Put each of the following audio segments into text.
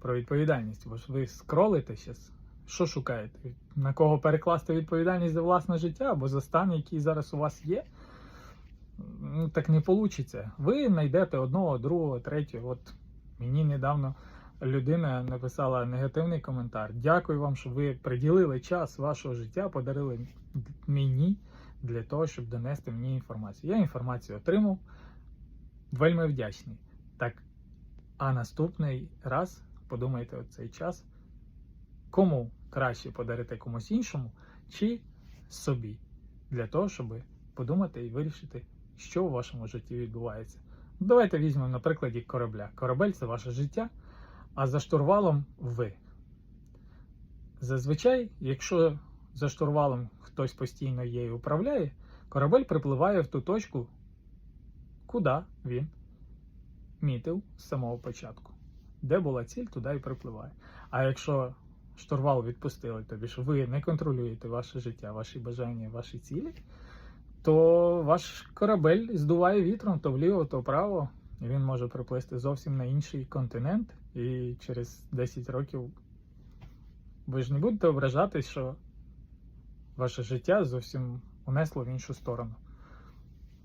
про відповідальність. Бо ж ви скролите зараз. Що шукаєте? На кого перекласти відповідальність за власне життя або за стан, який зараз у вас є? Ну, так не вийде. Ви знайдете одного, другого, третього. От мені недавно людина написала негативний коментар. Дякую вам, що ви приділили час вашого життя, подарили мені для того, щоб донести мені інформацію. Я інформацію отримав, вельми вдячний. Так, а наступний раз подумайте цей час, кому краще подарити комусь іншому чи собі, для того, щоб подумати і вирішити, що у вашому житті відбувається. Давайте візьмемо на прикладі корабля. Корабель це ваше життя, а за штурвалом ви. Зазвичай, якщо за штурвалом хтось постійно і управляє, корабель припливає в ту точку, куди він мітив з самого початку. Де була ціль, туди і припливає. А якщо штурвал відпустили, тобі ж ви не контролюєте ваше життя, ваші бажання, ваші цілі, то ваш корабель здуває вітром то вліво, то вправо. Він може приплисти зовсім на інший континент, і через 10 років ви ж не будете ображатись, що ваше життя зовсім унесло в іншу сторону.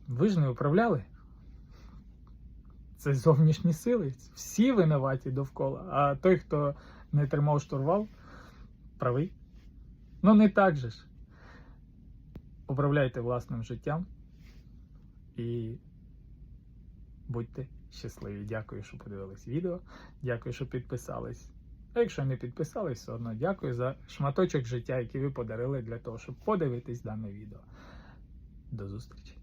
Ви ж не управляли. Це зовнішні сили. Всі винуваті довкола. А той, хто не тримав штурвал, правий. Ну не так же ж. Управляйте власним життям і будьте щасливі. Дякую, що подивились відео. Дякую, що підписались. А якщо не підписались, все одно дякую за шматочок життя, який ви подарили для того, щоб подивитись дане відео. До зустрічі!